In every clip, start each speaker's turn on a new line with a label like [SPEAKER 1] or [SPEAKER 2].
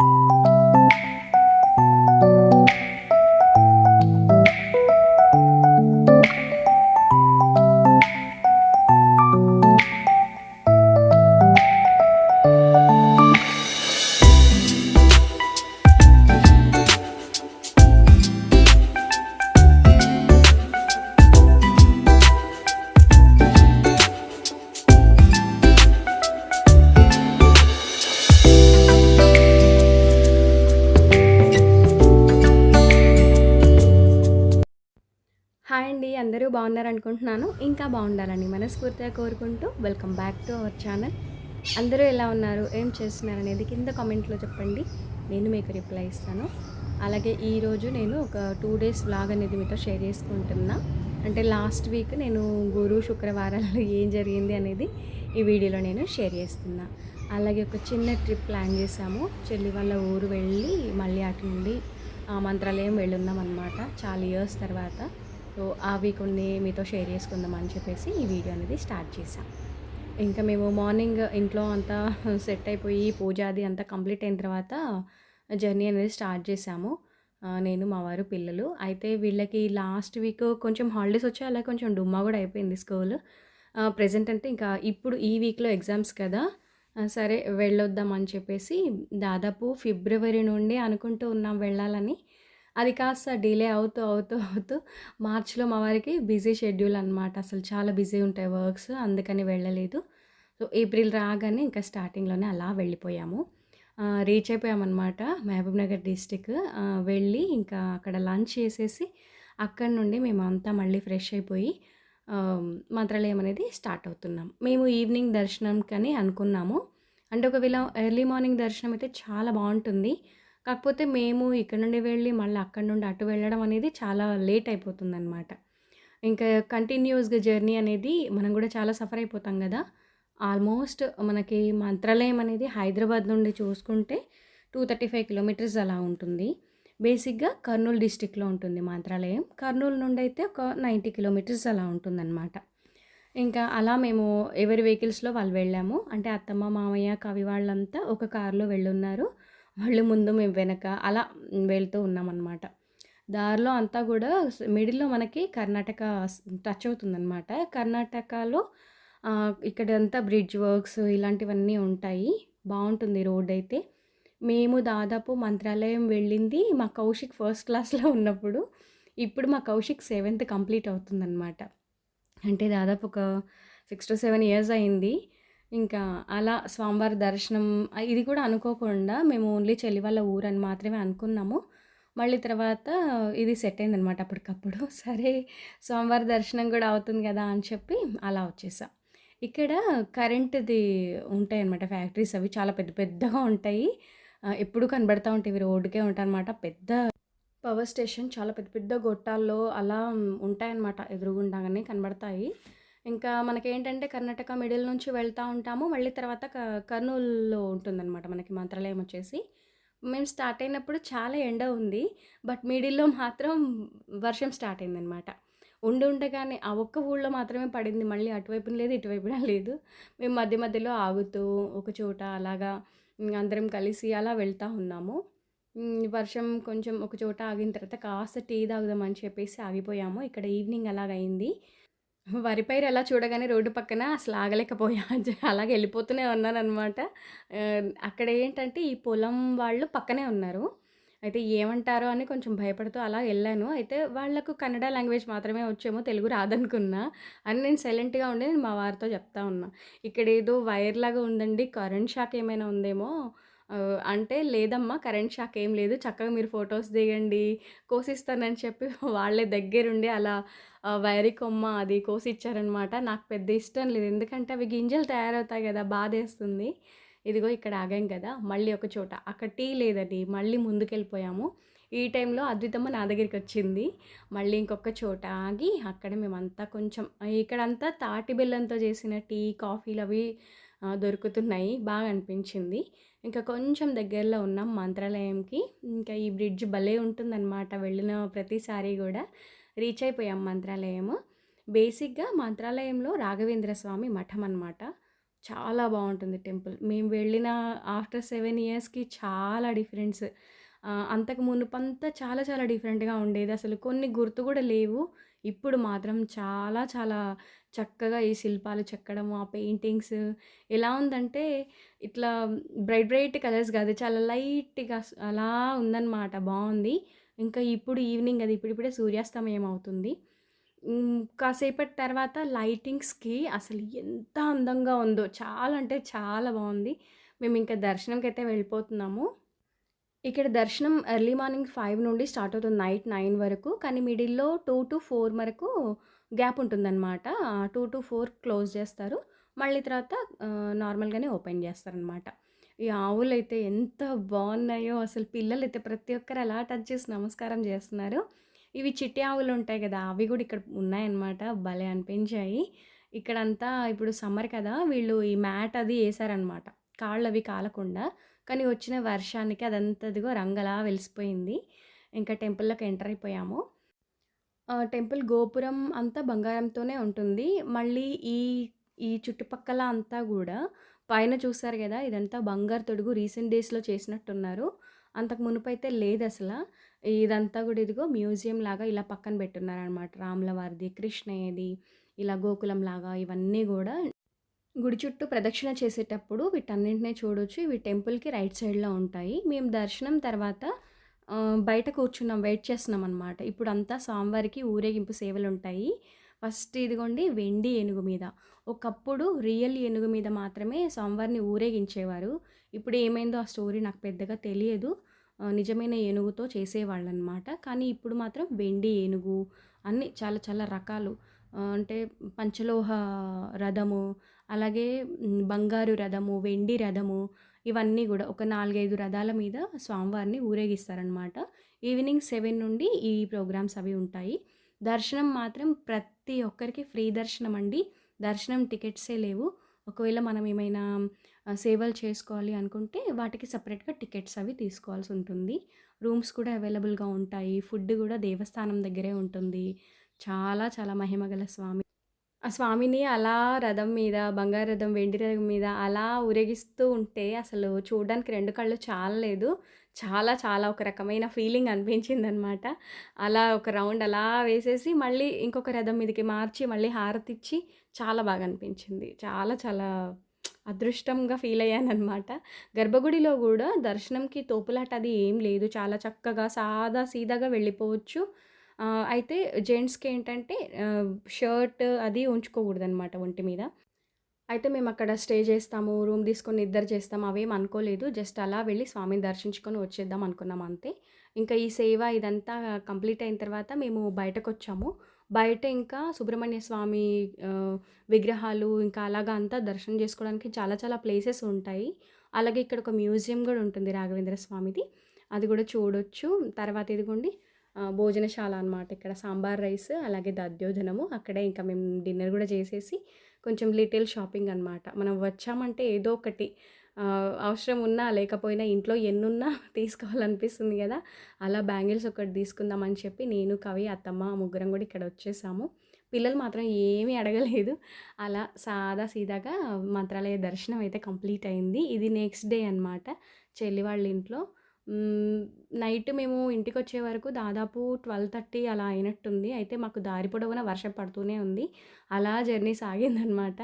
[SPEAKER 1] Thank you. బాగున్నారు అనుకుంటున్నాను ఇంకా బాగుండాలని మనస్ఫూర్తిగా కోరుకుంటూ welcome back to our channel అందరూ ఎలా ఉన్నారు? ఏం చేస్తున్నారు అనేది కింద కామెంట్లో చెప్పండి. నేను మీకు రిప్లై ఇస్తాను. అలాగే ఈరోజు నేను ఒక టూ డేస్ వ్లాగ్ అనేది మీతో షేర్ చేసుకుంటున్నా. అంటే లాస్ట్ వీక్ నేను గురు శుక్రవారాల్లో ఏం జరిగింది అనేది ఈ వీడియోలో నేను షేర్ చేస్తున్నా. అలాగే ఒక చిన్న ట్రిప్ ప్లాన్ చేసాము చెల్లి వాళ్ళ ఊరు వెళ్ళి మళ్ళీ అటు నుండి ఆ, మంత్రాలయం వెళ్ళున్నాం అనమాట చాలా ఇయర్స్ తర్వాత. సో అవి కొన్ని మీతో షేర్ చేసుకుందాం అని చెప్పేసి ఈ వీడియో అనేది స్టార్ట్ చేసాం ఇంకా మేము మార్నింగ్ ఇంట్లో అంతా సెట్ అయిపోయి పూజ అది అంతా కంప్లీట్ అయిన తర్వాత జర్నీ అనేది స్టార్ట్ చేసాము నేను మా వారు పిల్లలు. అయితే వీళ్ళకి లాస్ట్ వీక్ కొంచెం హాలిడేస్ వచ్చాయి అలా కొంచెం డుమ్మా కూడా అయిపోయింది స్కూల్. ప్రజెంట్ అంటే ఇంకా ఇప్పుడు ఈ వీక్లో ఎగ్జామ్స్ కదా. సరే వెళ్ళొద్దాం అని చెప్పేసి దాదాపు ఫిబ్రవరి నుండి అనుకుంటూ ఉన్నాం వెళ్ళాలని. అది కాస్త డిలే అవుతూ అవుతూ అవుతూ మార్చిలో మా వారికి బిజీ షెడ్యూల్ అనమాట అసలు చాలా బిజీ ఉంటాయి వర్క్స్ అందుకని వెళ్ళలేదు. సో ఏప్రిల్ రాగానే ఇంకా స్టార్టింగ్లోనే అలా వెళ్ళిపోయాము. రీచ్ అయిపోయామన్నమాట మహబూబ్ నగర్ డిస్టిక్. వెళ్ళి ఇంకా అక్కడ లంచ్ చేసేసి అక్కడ నుండి మేమంతా మళ్ళీ ఫ్రెష్ అయిపోయి మంత్రాలయం అనేది స్టార్ట్ అవుతున్నాం. మేము ఈవినింగ్ దర్శనంకని అనుకున్నాము. అంటే ఒకవేళ ఎర్లీ మార్నింగ్ దర్శనం అయితే చాలా బాగుంటుంది. కాకపోతే మేము ఇక్కడ నుండి వెళ్ళి మళ్ళీ అక్కడ నుండి అటు వెళ్ళడం అనేది చాలా లేట్ అయిపోతుంది అనమాట ఇంకా కంటిన్యూస్గా జర్నీ అనేది మనం కూడా చాలా సఫర్ అయిపోతాం కదా. ఆల్మోస్ట్ మనకి మంత్రాలయం అనేది హైదరాబాద్ నుండి చూసుకుంటే టూ థర్టీ ఫైవ్ కిలోమీటర్స్ అలా ఉంటుంది. బేసిక్గా కర్నూలు డిస్టిక్లో ఉంటుంది మంత్రాలయం. కర్నూలు నుండి అయితే ఒక నైంటీ కిలోమీటర్స్ అలా ఉంటుందన్నమాట. ఇంకా అలా మేము ఎవరి వెహికల్స్లో వాళ్ళు వెళ్ళాము. అంటే అత్తమ్మ మామయ్య కవి వాళ్ళంతా ఒక కారులో వెళ్ళున్నారు. వాళ్ళు ముందు మేము వెనక అలా వెళ్తూ ఉన్నామన్నమాట. దారిలో అంతా కూడా మిడిల్లో మనకి కర్ణాటక టచ్ అవుతుందన్నమాట. కర్ణాటకలో ఇక్కడ ఇక్కడంతా బ్రిడ్జ్ వర్క్స్ ఇలాంటివన్నీ ఉంటాయి. బాగుంటుంది రోడ్ అయితే. మేము దాదాపు మంత్రాలయం వెళ్ళింది మా కౌశిక్ ఫస్ట్ క్లాస్లో ఉన్నప్పుడు. ఇప్పుడు మా కౌశిక్ సెవెంత్ కంప్లీట్ అవుతుందన్నమాట. అంటే దాదాపు ఒక సిక్స్ టు సెవెన్ ఇయర్స్ అయింది. ఇంకా అలా స్వామివారి దర్శనం ఇది కూడా అనుకోకుండా మేము ఓన్లీ చెల్లి వాళ్ళ ఊరని మాత్రమే అనుకున్నాము. మళ్ళీ తర్వాత ఇది సెట్ అయిందనమాట అప్పటికప్పుడు. సరే స్వామివారి దర్శనం కూడా అవుతుంది కదా అని చెప్పి అలా వచ్చేసాం. ఇక్కడ కరెంటుది ఉంటాయి అనమాట ఫ్యాక్టరీస్ అవి చాలా పెద్ద పెద్దగా ఉంటాయి. ఎప్పుడు కనబడతా ఉంటాయి ఇవి రోడ్డుకే ఉంటాయి అనమాట పెద్ద పవర్ స్టేషన్ చాలా పెద్ద పెద్ద గొట్టాల్లో అలా ఉంటాయన్నమాట ఎదురుగుండాగానే కనబడతాయి. ఇంకా మనకేంటంటే కర్ణాటక మిడిల్ నుంచి వెళ్తూ ఉంటాము. మళ్ళీ తర్వాత క- కర్నూలులో ఉంటుందన్నమాట మనకి మంత్రాలయం వచ్చేసి. మేము స్టార్ట్ అయినప్పుడు చాలా ఎండ ఉంది. బట్ మిడిల్లో మాత్రం వర్షం స్టార్ట్ అయిందనమాట ఉండి ఉండగానే ఆ ఒక్క ఊళ్ళో మాత్రమే పడింది. మళ్ళీ అటువైపున లేదు ఇటువైపున లేదు. మేము మధ్య మధ్యలో ఆగుతూ ఒక చోట అలాగా అందరం కలిసి అలా వెళ్తూ ఉన్నాము. వర్షం కొంచెం ఒక చోట ఆగిన తర్వాత కాస్త టీ తాగుదామని చెప్పేసి ఆగిపోయాము. ఇక్కడ ఈవినింగ్ అలాగైంది. వరి పైరు అలా చూడగానే రోడ్డు పక్కన అసలు ఆగలేకపోయా. అలాగే వెళ్ళిపోతూనే ఉన్నానమాట అక్కడ ఏంటంటే ఈ పొలం వాళ్ళు పక్కనే ఉన్నారు. అయితే ఏమంటారో అని కొంచెం భయపడుతూ అలా వెళ్ళాను. అయితే వాళ్ళకు కన్నడ లాంగ్వేజ్ మాత్రమే వచ్చేమో తెలుగు రాదనుకున్నా. అని నేను సైలెంట్గా ఉండి నేను మా వారితో చెప్తా ఉన్నా. ఇక్కడ ఏదో వైర్ లాగా ఉందండి. కరెంట్ షాక్ ఏమైనా ఉందేమో. అంటే లేదమ్మా కరెంట్ షాక్ ఏం లేదు. చక్కగా మీరు ఫొటోస్ దిగండి కోసిస్తానని చెప్పి వాళ్ళే దగ్గరుండి అలా వైరి కొమ్మ అది కోసి ఇచ్చారనమాట నాకు పెద్ద ఇష్టం లేదు. ఎందుకంటే అవి గింజలు తయారవుతాయి కదా బాధేస్తుంది. ఇదిగో ఇక్కడ ఆగాం కదా మళ్ళీ ఒక చోట. అక్కడ టీ లేదండి మళ్ళీ ముందుకెళ్ళిపోయాము. ఈ టైంలో అద్వితమ్మ నా దగ్గరికి వచ్చింది మళ్ళీ ఇంకొక చోట ఆగి అక్కడ మేమంతా కొంచెం ఇక్కడంతా తాటి బెల్లంతో చేసిన టీ కాఫీలు అవి దొరుకుతున్నాయి బాగా అనిపించింది ఇంకా కొంచెం దగ్గరలో ఉన్నాం మంత్రాలయంకి ఇంకా ఈ బ్రిడ్జ్ భలే ఉంటుందన్నమాట వెళ్ళిన ప్రతిసారి కూడా రీచ్ అయిపోయాం మంత్రాలయము బేసిక్గా మంత్రాలయంలో రాఘవేంద్ర స్వామి మఠం అనమాట చాలా బాగుంటుంది టెంపుల్. మేము వెళ్ళిన ఆఫ్టర్ సెవెన్ ఇయర్స్‌కి చాలా డిఫరెన్స్. అంతకు మునుపంతా చాలా చాలా డిఫరెంట్‌గా ఉండేది. అసలు కొన్ని గుర్తు కూడా లేవు. ఇప్పుడు మాత్రం చాలా చాలా చక్కగా ఈ శిల్పాలు చెక్కడము, ఆ పెయింటింగ్స్ ఎలా ఉందంటే ఇట్లా బ్రైట్ బ్రైట్ కలర్స్ కాదు చాలా లైట్‌గా అలా ఉందన్నమాట బాగుంది ఇంకా ఇప్పుడు ఈవినింగ్ అది ఇప్పుడిప్పుడే సూర్యాస్తమయం అవుతుంది. కాసేపటి తర్వాత లైటింగ్స్‌కి అసలు ఎంత అందంగా ఉందో. చాలా అంటే చాలా బాగుంది మేము ఇంకా దర్శనంకి దర్శనంకైతే వెళ్ళిపోతున్నాము. ఇక్కడ దర్శనం ఎర్లీ మార్నింగ్ ఫైవ్ నుండి స్టార్ట్ అవుతుంది. నైట్ నైన్ వరకు. కానీ మిడిల్‌లో 2-4 వరకు గ్యాప్ ఉంటుందనమాట. 2-4 క్లోజ్ చేస్తారు. మళ్ళీ తర్వాత నార్మల్‌గానే ఓపెన్ చేస్తారనమాట. ఈ ఆవులైతే ఎంత బాగున్నాయో అసలు పిల్లలు అయితే ప్రతి ఒక్కరు అలా టచ్ చేసి నమస్కారం చేస్తున్నారు. ఇవి చిట్టి ఆవులు ఉంటాయి కదా అవి కూడా ఇక్కడ ఉన్నాయన్నమాట. భలే అనిపించాయి. ఇక్కడంతా ఇప్పుడు సమ్మర్ కదా! వీళ్ళు ఈ మ్యాట్ అది వేసారనమాట కాళ్ళు అవి కాలకుండా. కానీ వచ్చిన వర్షానికి అదంతదిగో రంగలా వెలిసిపోయింది. ఇంకా టెంపుల్‌లోకి ఎంటర్ అయిపోయాము. టెంపుల్ గోపురం అంతా బంగారంతోనే ఉంటుంది. మళ్ళీ ఈ ఈ చుట్టుపక్కల అంతా కూడా పైన చూసారు కదా ఇదంతా బంగారు తొడుగు రీసెంట్ డేస్‌లో చేసినట్టున్నారు. అంతకు మునుపైతే అసలు ఇదంతా కూడా ఇదిగో మ్యూజియం లాగా ఇలా పక్కన పెట్టున్నారనమాట. రాముల వారిది, కృష్ణయ్యది ఇలా గోకులంలాగా ఇవన్నీ కూడా గుడి చుట్టూ ప్రదక్షిణ చేసేటప్పుడు వీటన్నింటినీ చూడొచ్చు. ఇవి టెంపుల్‌కి రైట్ సైడ్‌లో ఉంటాయి. మేము దర్శనం తర్వాత బయట కూర్చున్నాం. వెయిట్ చేస్తున్నాం అనమాట ఇప్పుడు అంతా స్వామివారికి ఊరేగింపు సేవలు ఉంటాయి ఫస్ట్ ఇదిగోండి వెండి ఏనుగు మీద. ఒకప్పుడు రియల్ ఏనుగు మీద మాత్రమే స్వామివారిని ఊరేగించేవారు. ఇప్పుడు ఏమైందో ఆ స్టోరీ నాకు పెద్దగా తెలియదు. నిజమైన ఏనుగుతో చేసేవాళ్ళనమాట. కానీ ఇప్పుడు మాత్రం వెండి ఏనుగు అన్ని చాలా చాలా రకాలు అంటే పంచలోహ రథము, అలాగే బంగారు రథము, వెండి రథము ఇవన్నీ కూడా ఒక 4, 5 రథాల మీద స్వామివారిని ఊరేగిస్తారనమాట. ఈవినింగ్ సెవెన్ నుండి ఈ ప్రోగ్రామ్స్ అవి ఉంటాయి. దర్శనం మాత్రం ప్రతి ఒక్కరికి ఫ్రీ దర్శనం అండి. దర్శనం టికెట్సే లేవు. ఒకవేళ మనం ఏమైనా సేవలు చేసుకోవాలి అనుకుంటే వాటికి సపరేట్గా టికెట్స్ అవి తీసుకోవాల్సి ఉంటుంది. రూమ్స్ కూడా అవైలబుల్‌గా ఉంటాయి. ఫుడ్ కూడా దేవస్థానం దగ్గరే ఉంటుంది. చాలా చాలా మహిమగల స్వామి. ఆ స్వామిని అలా రథం మీద, బంగారు రథం, వెండి రథం మీద అలా ఊరేగిస్తూ ఉంటే అసలు చూడడానికి రెండు కళ్ళు చాలలేదు. చాలా చాలా ఒక రకమైన ఫీలింగ్ అనిపించిందనమాట. అలా ఒక రౌండ్ అలా వేసేసి మళ్ళీ ఇంకొక రథం మీదకి మార్చి మళ్ళీ హారతిచ్చి చాలా బాగా అనిపించింది. చాలా చాలా అదృష్టంగా ఫీల్ అయ్యానమాట గర్భగుడిలో కూడా దర్శనంకి తోపులాట అది ఏం లేదు. చాలా చక్కగా సాదా సీదాగా వెళ్ళిపోవచ్చు. అయితే జెంట్స్‌కి ఏంటంటే షర్ట్ అది ఉంచుకోకూడదనమాట ఒంటి మీద. అయితే మేము అక్కడ స్టే చేస్తాము, రూమ్ తీసుకొని నిద్ర చేస్తాము అవేం అనుకోలేదు. జస్ట్ అలా వెళ్ళి స్వామిని దర్శించుకొని వచ్చేద్దాం అనుకున్నాం అంతే. ఇంకా ఈ సేవ ఇదంతా కంప్లీట్ అయిన తర్వాత మేము బయటకొచ్చాము. బయట ఇంకా సుబ్రహ్మణ్య స్వామి విగ్రహాలు ఇంకా అలాగా అంతా దర్శనం చేసుకోవడానికి చాలా చాలా ప్లేసెస్ ఉంటాయి. అలాగే ఇక్కడ ఒక మ్యూజియం కూడా ఉంటుంది రాఘవేంద్ర స్వామిది. అది కూడా చూడొచ్చు. తర్వాత ఇదిగోండి భోజనశాల అనమాట. ఇక్కడ సాంబార్ రైస్ అలాగే దద్యోధనము అక్కడే ఇంకా మేము డిన్నర్ కూడా చేసేసి కొంచెం లిటిల్ షాపింగ్ అనమాట. మనం వచ్చామంటే ఏదో ఒకటి అవసరం ఉన్నా లేకపోయినా ఇంట్లో ఎన్నున్నా తీసుకోవాలనిపిస్తుంది కదా అలా బ్యాంగిల్స్ ఒకటి తీసుకుందాం అని చెప్పి నేను, కవి, అత్తమ్మ ముగ్గురం కూడా ఇక్కడ వచ్చేసాము. పిల్లలు మాత్రం ఏమీ అడగలేదు. అలా సాదా సీదాగా మంత్రాలయ దర్శనం అయితే కంప్లీట్ అయింది. ఇది నెక్స్ట్ డే అనమాట. చెల్లి వాళ్ళ ఇంట్లో. నైట్ మేము ఇంటికొచ్చే వరకు దాదాపు 12:30 అలా అయినట్టుంది. అయితే మాకు దారి పొడవున వర్షం పడుతూనే ఉంది. అలా జర్నీ సాగిందనమాట.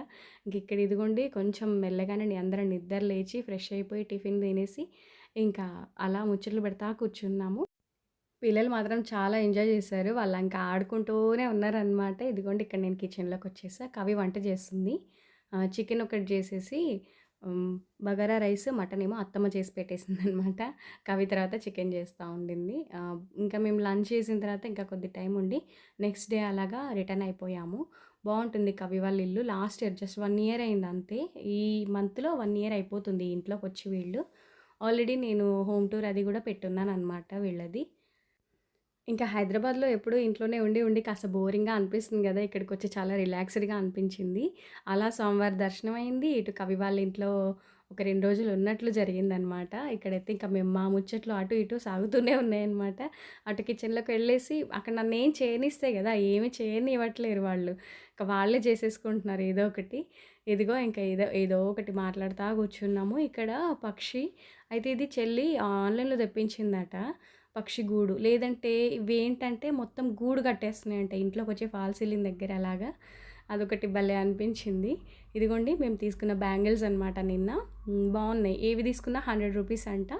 [SPEAKER 1] ఇంకిక్కడ ఇదిగోండి కొంచెం మెల్లగానే అందరం నిద్ర లేచి ఫ్రెష్ అయిపోయి టిఫిన్ తినేసి ఇంకా అలా ముచ్చట్లు పెడతా కూర్చున్నాము. పిల్లలు మాత్రం చాలా ఎంజాయ్ చేశారు. వాళ్ళంకా ఆడుకుంటూనే ఉన్నారనమాట. ఇదిగోండి ఇక్కడ నేను కిచెన్లోకి వచ్చేసా కవి వంట చేస్తుంది. చికెన్ ఒకటి చేసేసి బగారా రైస్, మటన్ ఏమో అత్తమ్మ చేసి పెట్టేసింది అనమాట కవి తర్వాత చికెన్ చేస్తూ ఉండింది. ఇంకా మేము లంచ్ చేసిన తర్వాత ఇంకా కొద్ది టైం ఉండి నెక్స్ట్ డే అలాగా రిటర్న్ అయిపోయాము. బాగుంటుంది కవి వాళ్ళ ఇల్లు. Last year just one year అయింది అంతే. ఈ మంత్‌లో వన్ ఇయర్ అయిపోతుంది ఇంట్లోకి వచ్చి వీళ్ళు. ఆల్రెడీ నేను హోమ్ టూర్ అది కూడా పెట్టున్నాను అనమాట వీళ్ళది. ఇంకా హైదరాబాద్‌లో ఎప్పుడూ ఇంట్లోనే ఉండి, ఉండి కాస్త బోరింగ్‌గా అనిపిస్తుంది గదా! ఇక్కడికొచ్చి చాలా రిలాక్స్‌డ్‌గా అనిపించింది. అలా సోమవారం దర్శనం అయింది. ఇటు కవి వాళ్ళ ఇంట్లో ఒక రెండు రోజులు ఉన్నట్లు జరిగిందనమాట. ఇక్కడైతే ఇంకా మేము మా ముచ్చట్లు అటు ఇటు సాగుతూనే ఉన్నాయన్నమాట. అటు కిచెన్‌లోకి వెళ్ళేసి అక్కడ నన్నేం చేయనిస్తే కదా ఏమి చేయని ఇవ్వట్లేరు వాళ్ళు. ఇంకా వాళ్ళే చేసేసుకుంటున్నారు ఏదో ఒకటి. ఇదిగో ఇంకా ఏదో ఏదో ఒకటి మాట్లాడుతూ కూర్చున్నాము ఇక్కడ పక్షి అయితే ఇది చెల్లి ఆన్లైన్లో తెప్పించిందట పక్షి గూడు. లేదంటే ఇవి ఏంటంటే మొత్తం గూడు కట్టేస్తున్నాయంట. ఇంట్లోకి వచ్చే ఫాల్ సీలింగ్ దగ్గర అలాగా. అదొకటి భలే అనిపించింది. ఇదిగోండి మేము తీసుకున్న బ్యాంగిల్స్ అనమాట నిన్న. బాగున్నాయి. ఏవి తీసుకున్నా హండ్రెడ్ రూపీస్ అంట.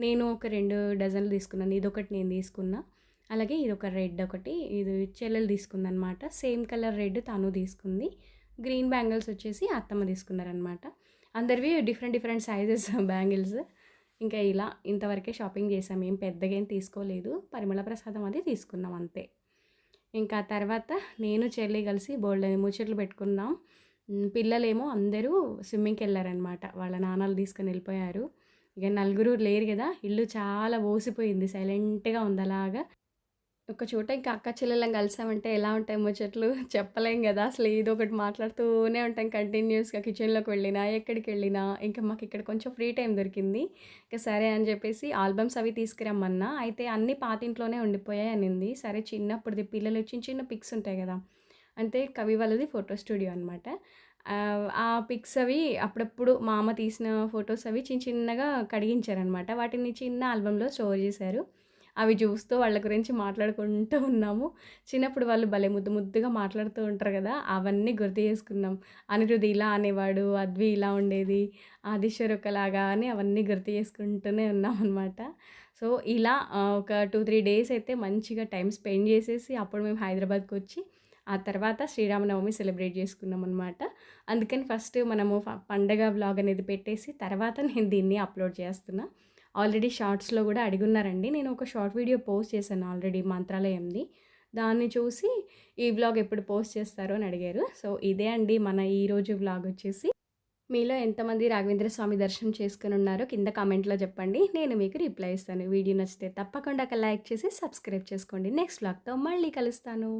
[SPEAKER 1] నేను ఒక రెండు డజన్లు తీసుకున్నాను. ఇదొకటి నేను తీసుకున్నా. అలాగే ఇది ఒక రెడ్ ఒకటి. ఇది చెల్లెలు తీసుకుందనమాట సేమ్ కలర్ రెడ్ తను తీసుకుంది. గ్రీన్ బ్యాంగిల్స్ వచ్చేసి అత్తమ్మ తీసుకున్నారనమాట అందరివి డిఫరెంట్ డిఫరెంట్ సైజెస్ బ్యాంగిల్స్. ఇంకా ఇలా ఇంతవరకే షాపింగ్ చేసాం. ఏం పెద్దగా ఏం తీసుకోలేదు. పరిమళ ప్రసాదం అది తీసుకున్నాం అంతే. ఇంకా తర్వాత నేను చెల్లి కలిసి బోల్డ్ ముచ్చట్లు పెట్టుకున్నాం. పిల్లలేమో అందరూ స్విమ్మింగ్కి వెళ్ళారనమాట వాళ్ళ నాన్నలు తీసుకుని వెళ్ళిపోయారు. ఇక నలుగురు లేరు కదా. ఇల్లు చాలా ఓసిపోయింది. సైలెంట్గా ఉంది అలాగా. ఒక చోట ఇంకా అక్క చెల్లెలం కలిసామంటే ఎలా ఉంటాయి ముచ్చట్లు చెప్పలేం కదా. అసలు ఏదో ఒకటి మాట్లాడుతూనే ఉంటాం కంటిన్యూస్గా కిచెన్లోకి వెళ్ళినా ఎక్కడికి వెళ్ళినా ఇంకా మాకు ఇక్కడ కొంచెం ఫ్రీ టైం దొరికింది. ఇంకా సరే అని చెప్పేసి ఆల్బమ్స్ అవి తీసుకురమ్మన్నా. అయితే అన్నీ పాతింట్లోనే ఉండిపోయాయి అనింది. సరే చిన్నప్పుడుది పిల్లలు చిన్న చిన్న పిక్స్ ఉంటాయి కదా. అంటే కవి వాళ్ళది ఫోటో స్టూడియో అనమాట ఆ పిక్స్ అవి అప్పుడప్పుడు మా అమ్మ తీసిన ఫొటోస్ అవి చిన్న చిన్నగా కడిగించారనమాట వాటిని చిన్న ఆల్బంలో స్టోర్ చేశారు. అవి చూస్తూ వాళ్ళ గురించి మాట్లాడుకుంటూ ఉన్నాము. చిన్నప్పుడు వాళ్ళు భలే ముద్దు ముద్దుగా మాట్లాడుతూ ఉంటారు కదా అవన్నీ గుర్తు చేసుకున్నాం. అనిరుద్ధి ఇలా అనేవాడు అద్వి ఇలా ఉండేది ఆదిశ్వర్ ఒకలాగా అని అవన్నీ గుర్తు చేసుకుంటూనే ఉన్నాం అనమాట సో ఇలా ఒక టూ త్రీ డేస్ అయితే మంచిగా టైం స్పెండ్ చేసేసి అప్పుడు మేము హైదరాబాద్కి వచ్చి ఆ తర్వాత శ్రీరామనవమి సెలబ్రేట్ చేసుకున్నాం అనమాట అందుకని ఫస్ట్ మనము పండగ వ్లాగ్ అనేది పెట్టేసి తర్వాత నేను దీన్ని అప్లోడ్ చేస్తున్నా. ఆల్రెడీ షార్ట్స్లో కూడా అడిగున్నారండి. నేను ఒక షార్ట్ వీడియో పోస్ట్ చేశాను ఆల్రెడీ మంత్రాలయంది. దాన్ని చూసి ఈ వ్లాగ్ ఎప్పుడు పోస్ట్ చేస్తారో అని అడిగారు. సో ఇదే అండి మన ఈరోజు వ్లాగ్ వచ్చేసి. మీలో ఎంతమంది రాఘవేంద్ర స్వామి దర్శనం చేసుకుని ఉన్నారో కింద కామెంట్లో చెప్పండి. నేను మీకు రిప్లై ఇస్తాను. వీడియో నచ్చితే తప్పకుండా ఒక లైక్ చేసి సబ్స్క్రైబ్ చేసుకోండి. నెక్స్ట్ వ్లాగ్తో మళ్ళీ కలుస్తాను.